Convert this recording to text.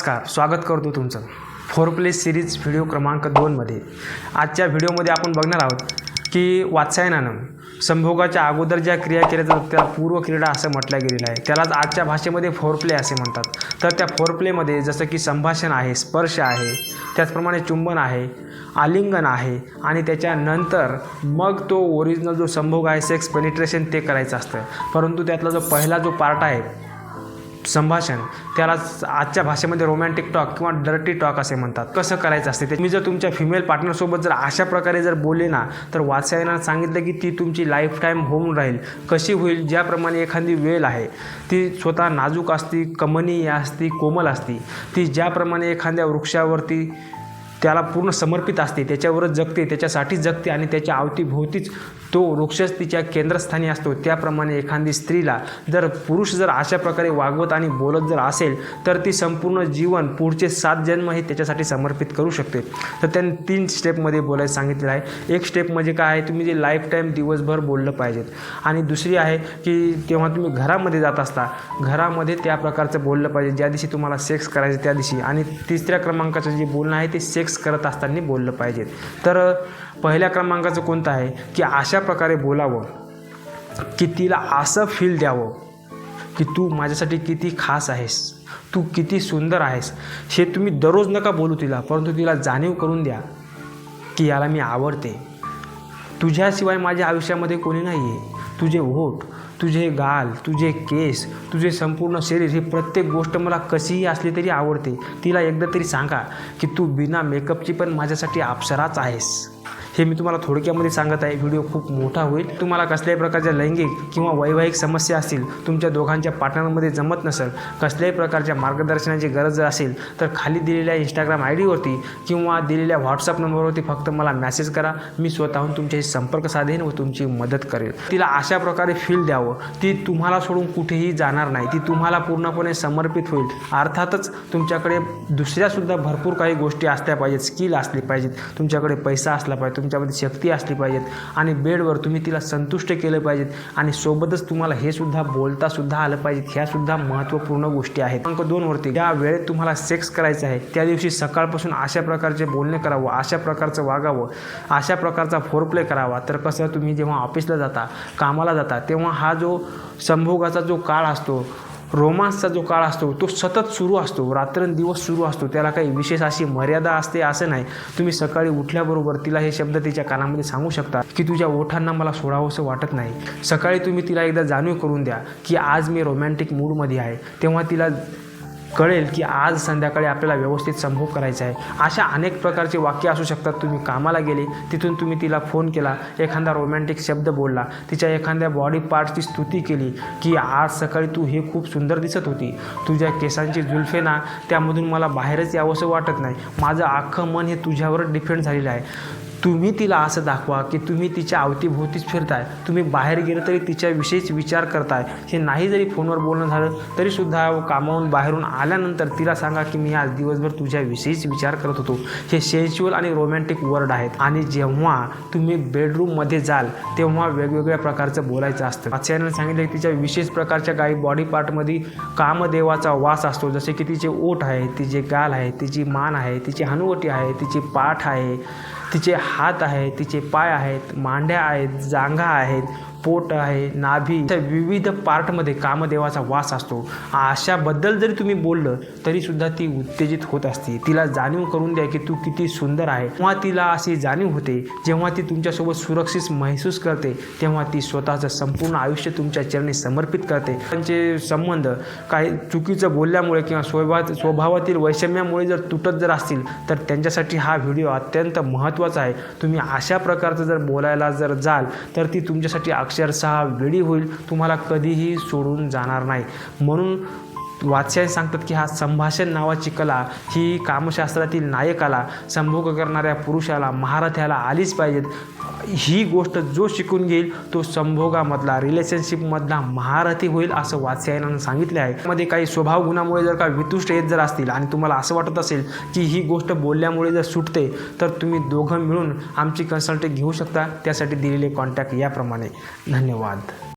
नमस्कार स्वागत करतो तुमचं. फोर प्ले सिरीज व्हिडिओ क्रमांक दोनमध्ये आजच्या व्हिडिओमध्ये आपण बघणार आहोत की वात्सायनानं संभोगाच्या अगोदर ज्या क्रिया केल्या जातात त्या पूर्व क्रीडा असं म्हटलं गेलेलं आहे. त्यालाच आजच्या भाषेमध्ये फोर प्ले असे म्हणतात. तर त्या फोर प्लेमध्ये जसं की संभाषण आहे स्पर्श आहे त्याचप्रमाणे चुंबन आहे आलिंगन आहे आणि त्याच्यानंतर मग तो ओरिजिनल जो संभोग आहे सेक्स पेनिट्रेशन ते करायचं असतं. परंतु त्यातला जो पहिला जो पार्ट आहे संभाषण त्याला आजच्या भाषेमध्ये रोमॅन्टिक टॉक किंवा डर्टी टॉक असे म्हणतात. कसं करायचं असते ते? मी जर तुमच्या फिमेल पार्टनरसोबत जर अशा प्रकारे जर बोलले ना तर वाचायला सांगितलं की ती तुमची लाईफ टाईम होऊन राहील. कशी होईल? ज्याप्रमाणे एखादी वेल आहे ती स्वतः नाजूक असती कमनीय असती कोमल असती. ती ज्याप्रमाणे एखाद्या वृक्षावरती त्याला पूर्ण समर्पित असते त्याच्यावरच जगते त्याच्यासाठीच जगते आणि त्याच्या अवतीभोवतीच तो वृक्षच तिच्या केंद्रस्थानी असतो. त्याप्रमाणे एखादी स्त्रीला जर पुरुष जर अशा प्रकारे वागवत आणि बोलत जर असेल तर ती संपूर्ण जीवन पुढचे सात जन्म हे त्याच्यासाठी समर्पित करू शकते. तर त्यांनी तीन स्टेपमध्ये बोलायचं सांगितलेलं आहे. एक स्टेप म्हणजे काय आहे? तुम्ही जे लाईफ टाईम दिवसभर बोललं पाहिजेत. आणि दुसरी आहे की तेव्हा तुम्ही घरामध्ये जात असता घरामध्ये त्या प्रकारचं बोललं पाहिजे. ज्या दिवशी तुम्हाला सेक्स करायचं त्या दिवशी. आणि तिसऱ्या क्रमांकाचं जे बोलणं आहे ते सेक्स करत असताना बोललं पाहिजे. तर पहिल्या क्रमांकाचं कोणतं आहे? की अशा प्रकारे बोलावं की तिला असं फील द्यावं की तू माझ्यासाठी किती खास आहेस तू किती सुंदर आहेस हे तुम्ही दररोज नका बोलू तिला परंतु तिला जाणीव करून द्या की याला मी आवडते. तुझ्याशिवाय माझ्या आयुष्यामध्ये कोणी नाही आहे तुझे ओठ तुझे गाल तुझे केस तुझे संपूर्ण शरीर ही प्रत्येक गोष्ट मला कशीही असली तरी आवडते. तिला एकदा तरी सांगा की तू बिना मेकअपची पण माझ्यासाठी अप्सराच आहेस. हे मी तुम्हाला थोडक्यामध्ये सांगत आहे. व्हिडिओ खूप मोठा होईल. तुम्हाला कसल्याही प्रकारच्या लैंगिक किंवा वैवाहिक समस्या असतील तुमच्या दोघांच्या पार्टनरमध्ये जमत नसेल कसल्याही प्रकारच्या मार्गदर्शनाची गरज जर असेल तर खाली दिलेल्या इंस्टाग्राम आय डीवरती किंवा दिलेल्या व्हॉट्सअप नंबरवरती फक्त मला मेसेज करा. मी स्वतःहून तुमच्याशी संपर्क साधेन व तुमची मदत करेल तिला अशा प्रकारे फील द्यावं. ती तुम्हाला सोडून कुठेही जाणार नाही. ती तुम्हाला पूर्णपणे समर्पित होईल. अर्थातच तुमच्याकडे दुसऱ्यासुद्धा भरपूर काही गोष्टी असल्या पाहिजेत स्किल असली पाहिजेत. तुमच्याकडे पैसा असला पाहिजे. तुमच्यामध्ये शक्ती असली पाहिजेत आणि बेडवर तुम्ही तिला संतुष्ट केलं पाहिजेत आणि सोबतच तुम्हाला हे सुद्धा बोलता सुद्धा आलं पाहिजेत. ह्या सुद्धा महत्त्वपूर्ण गोष्टी आहेत. अंक दोनवरती ज्या वेळेत तुम्हाला सेक्स करायचं आहे त्या दिवशी सकाळपासून अशा प्रकारचे बोलणे करावं अशा प्रकारचं वागावं अशा प्रकारचा फोरप्ले करावा. तर कसं तुम्ही जेव्हा ऑफिसला जाता कामाला जाता तेव्हा हा जो संभोगाचा जो काळ असतो रोमांसचा जो काळ असतो तो सतत सुरू असतो रात्रंदिवस सुरू असतो. त्याला काही विशेष अशी मर्यादा असते असं नाही. तुम्ही सकाळी उठल्याबरोबर तिला हे शब्द तिच्या कानामध्ये सांगू शकता की तुझ्या ओठांना मला सोडावंसं वाटत नाही. सकाळी तुम्ही तिला एकदा जाणीव करून द्या की आज मी रोमॅन्टिक मूडमध्ये आहे. तेव्हा तिला कळेल की आज संध्याकाळी आपल्याला व्यवस्थित संभोग करायचा आहे. अशा अनेक प्रकारचे वाक्य असू शकतात. तुम्ही कामाला गेले तिथून तुम्ही तिला फोन केला एखादा रोमॅन्टिक शब्द बोलला तिच्या एखाद्या बॉडी पार्टची स्तुती केली की आज सकाळी तू हे खूप सुंदर दिसत होती. तुझ्या केसांची जुल्फे ना त्यामधून मला बाहेरच यावंसं वाटत नाही. माझं अख्खं मन हे तुझ्यावरच डिपेंड झालेलं आहे. तुम्ही तिला असं दाखवा की तुम्ही तिच्या अवतीभोवतीच फिरताय. तुम्ही बाहेर गेलं तरी तिच्याविषयीच विचार करताय. हे नाही जरी फोनवर बोलणं झालं तरीसुद्धा कामावून बाहेरून आल्यानंतर तिला सांगा की मी आज दिवसभर तुझ्याविषयीच विचार करत होतो. हे सेन्च्युअल आणि रोमॅन्टिक वर्ड आहेत. आणि जेव्हा तुम्ही बेडरूममध्ये जाल तेव्हा वेगवेगळ्या प्रकारचं बोलायचं असतं. आचार्यानं सांगितलं की तिच्या विशेष प्रकारच्या काही बॉडी पार्टमध्ये कामदेवाचा वास असतो. जसे की तिचे ओठ आहे तिचे गाल आहे तिची मान आहे तिची हनुवटी आहे तिची पाठ आहे. तिचे हात आहेत तिचे पाय आहेत मांड्या आहेत जांघा आहेत पोट आहे नाभी त्या विविध पार्टमध्ये कामदेवाचा वास असतो. अशाबद्दल जरी तुम्ही बोललं तरीसुद्धा ती उत्तेजित होत असते. तिला जाणीव करून द्या की तू किती सुंदर आहे. तेव्हा तिला अशी जाणीव होते जेव्हा ती तुमच्यासोबत सुरक्षित महसूस करते तेव्हा ती स्वतःचं संपूर्ण आयुष्य तुमच्या चरणी समर्पित करते. त्यांचे संबंध काही चुकीचं बोलल्यामुळे किंवा स्वभाव स्वभावातील वैषम्यामुळे जर तुटत जर असतील तर त्यांच्यासाठी हा व्हिडिओ अत्यंत महत्त्वाचा आहे. तुम्ही अशा प्रकारचं जर बोलायला जर जाल तर ती तुमच्यासाठी अक्षरशः वेळी होईल तुम्हाला कधीही सोडून जाणार नाही. म्हणून वात्स्यायन सांगतात की हा संभाषण नावाची कला ही कामशास्त्रातील नायकाला संभोग करणाऱ्या पुरुषाला महारथ्याला आलीच पाहिजेत. ही गोष्ट जो शिकून घेईल तो संभोगामधला रिलेशनशिपमधला महारथी होईल असं वात्स्यायनानं सांगितले आहे. मध्ये काही स्वभाव गुणामुळे जर का वितुष्ट येत जर असतील आणि तुम्हाला असं वाटत असेल की ही गोष्ट बोलल्यामुळे जर सुटते तर तुम्ही दोघं मिळून आमची कन्सल्ट घेऊ शकता. त्यासाठी दिलेले कॉन्टॅक्ट याप्रमाणे. धन्यवाद.